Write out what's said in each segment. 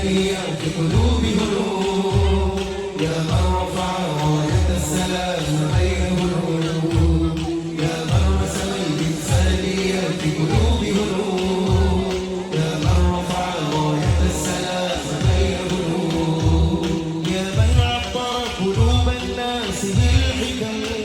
الثانية يا من رسم الإنسانية في قلوبهم يا من رفع راية السلام بين العلوم يا من عطر قلوب الناس بالحكم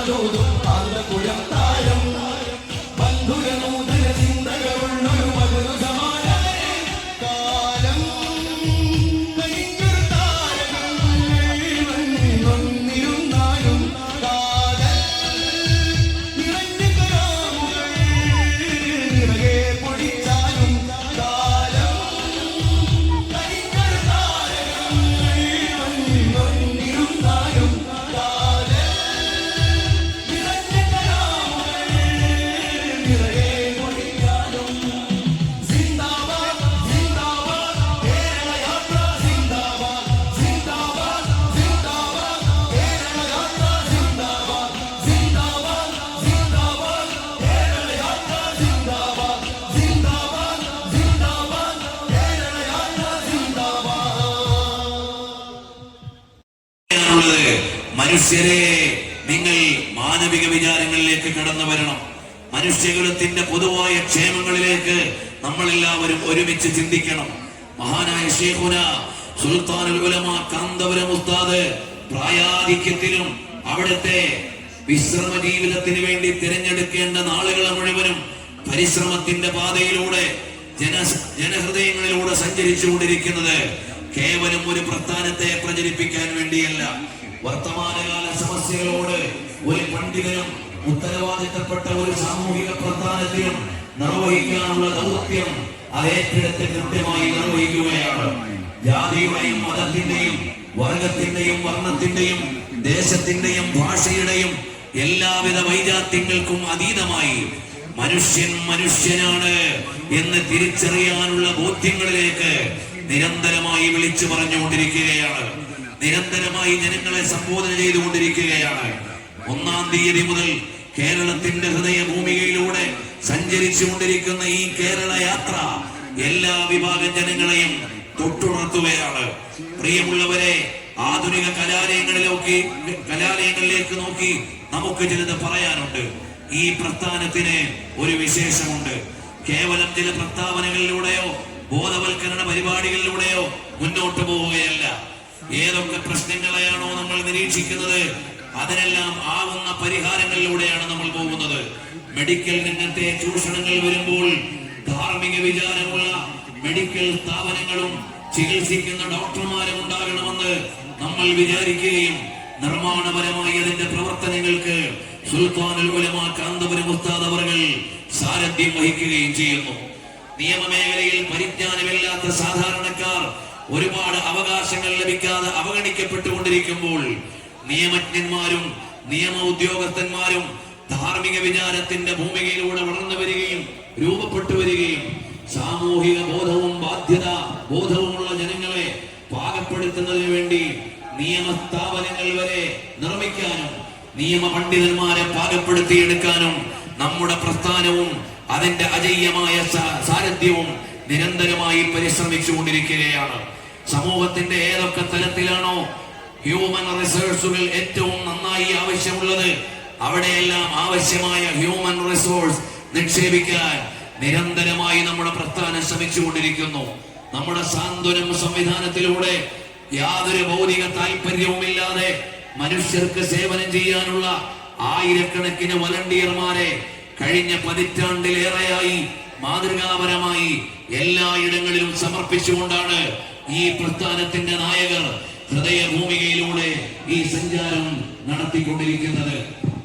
মানো മനുഷ്യരെ നിങ്ങൾ മാനവിക വിചാരങ്ങളിലേക്ക് കടന്നു വരണം. മനുഷ്യകുലത്തിന്റെ പൊതുവായ ക്ഷേമങ്ങളിലേക്ക് നമ്മളെല്ലാവരും ഒരുമിച്ച് ചിന്തിക്കണം. മഹാനായ ഷേഖുന സുൽത്താനുൽ ഉലമ കാന്തപുരം ഉസ്താദ് പ്രായാധിക്യത്തിലും അവിടുത്തെ വിശ്രമ ജീവിതത്തിന് വേണ്ടി തിരഞ്ഞെടുക്കേണ്ട നാളുകളെ മുഴുവനും പരിശ്രമത്തിന്റെ പാതയിലൂടെ ജന ജനഹൃദയങ്ങളിലൂടെ സഞ്ചരിച്ചുകൊണ്ടിരിക്കുന്നത് കേവലം ഒരു പ്രസ്ഥാനത്തെ പ്രചരിപ്പിക്കാൻ വേണ്ടിയല്ല. വർത്തമാനകാല സമസ്യകളോട് ഒരു പണ്ഡിതനും ഉത്തരവാദിത്തപ്പെട്ട ഒരു സാമൂഹിക പ്രസ്ഥാനത്തിനും നിർവഹിക്കാനുള്ള ദൗത്യം അത് കൃത്യമായി നിർവഹിക്കുകയാണ്. ജാതിയുടെയും മതത്തിന്റെയും വർഗത്തിന്റെയും വർണത്തിന്റെയും ദേശത്തിന്റെയും ഭാഷയുടെയും എല്ലാവിധ വൈജാത്യങ്ങൾക്കും അതീതമായി മനുഷ്യൻ മനുഷ്യനാണ് എന്ന് തിരിച്ചറിയാനുള്ള ബോധ്യങ്ങളിലേക്ക് നിരന്തരമായി വിളിച്ചു പറഞ്ഞുകൊണ്ടിരിക്കുകയാണ്. നിരന്തരമായി ജനങ്ങളെ സംബോധന ചെയ്തുകൊണ്ടിരിക്കുകയാണ്. ഒന്നാം തീയതി മുതൽ കേരളത്തിന്റെ ഹൃദയഭൂമികയിലൂടെ സഞ്ചരിച്ചു കൊണ്ടിരിക്കുന്ന ഈ കേരള യാത്ര എല്ലാ വിഭാഗം ജനങ്ങളെയും തൊട്ടുണർത്തുകയാണ്. പ്രിയമുള്ളവരെ ആധുനിക കലാലയങ്ങളിലേക്ക് കലാലയങ്ങളിലേക്ക് നോക്കി നമുക്ക് ചിലത് പറയാനുണ്ട്. ഈ പ്രസ്ഥാനത്തിന് ഒരു വിശേഷമുണ്ട്. കേവലം ചില പ്രസ്താവനകളിലൂടെയോ ബോധവൽക്കരണ പരിപാടികളിലൂടെയോ മുന്നോട്ട് പോവുകയല്ല. ഏതൊക്കെ പ്രശ്നങ്ങളെയാണോ നമ്മൾ നിരീക്ഷിക്കുന്നത് അതിനെല്ലാം ആവുന്ന പരിഹാരങ്ങളിലൂടെയാണ് നമ്മൾ പോകുന്നത്. മെഡിക്കൽ രംഗത്തെ ചൂഷണങ്ങൾ വരുമ്പോൾ ധാർമ്മിക വിചാരമുള്ള മെഡിക്കൽ സ്ഥാപനങ്ങളും ചികിത്സിക്കുന്ന ഡോക്ടർമാരും ഉണ്ടാകണമെന്ന് നമ്മൾ വിചാരിക്കുകയും നിർമ്മാണപരമായി അതിന്റെ പ്രവർത്തനങ്ങൾക്ക് സുൽത്താനുൽ ഉലമ കാന്തപുരം ഉസ്താദ് അവർ സാരഥ്യം വഹിക്കുകയും ചെയ്യുന്നു. നിയമമേഖലയിൽ പരിജ്ഞാനമില്ലാത്ത സാധാരണക്കാർ ഒരുപാട് അവകാശങ്ങൾ ലഭിക്കാതെ അവഗണിക്കപ്പെട്ടുകൊണ്ടിരിക്കുമ്പോൾ നിയമജ്ഞന്മാരും നിയമ ഉദ്യോഗസ്ഥന്മാരും ധാർമ്മിക വിചാരത്തിന്റെ ഭൂമികയിലൂടെ വളർന്നു വരികയും രൂപപ്പെട്ടു വരികയും സാമൂഹിക ബോധവും ബാധ്യത ബോധവുമുള്ള ജനങ്ങളെ പാകപ്പെടുത്തുന്നതിന് വേണ്ടി നിയമസ്ഥാപനങ്ങൾ വരെ നിർമ്മിക്കാനും നിയമ പണ്ഡിതന്മാരെ പാകപ്പെടുത്തിയെടുക്കാനും നമ്മുടെ പ്രസ്ഥാനവും അതിന്റെ അജയ്യമായ സാരഥ്യവും നിരന്തരമായി പരിശ്രമിച്ചു കൊണ്ടിരിക്കുകയാണ്. സമൂഹത്തിന്റെ ഏതൊക്കെ തലത്തിലാണോ ഹ്യൂമൻ റിസോഴ്സുകൾ ഏറ്റവും നന്നായി ആവശ്യമുള്ളത് അവിടെയെല്ലാം ആവശ്യമായ ഹ്യൂമൻ റിസോഴ്സ് നിക്ഷേപിക്കാൻ നിരന്തരമായി നമ്മുടെ പ്രസ്ഥാനം ശ്രമിച്ചുകൊണ്ടിരിക്കുന്നു നമ്മുടെ സാന്ത്വനം സംവിധാനത്തിലൂടെ യാതൊരു ഭൗതിക താല്പര്യവുമില്ലാതെ മനുഷ്യർക്ക് സേവനം ചെയ്യാനുള്ള ആയിരക്കണക്കിന് വളണ്ടിയർമാരെ കഴിഞ്ഞ പതിറ്റാണ്ടിലേറെയായി മാതൃകാപരമായി എല്ലായിടങ്ങളിലും സമർപ്പിച്ചുകൊണ്ടാണ് ഈ പ്രസ്ഥാനത്തിന്റെ നായകർ ഹൃദയഭൂമികയിലൂടെ ഈ സഞ്ചാരം നടത്തിക്കൊണ്ടിരിക്കുന്നത്.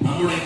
നമ്മുടെ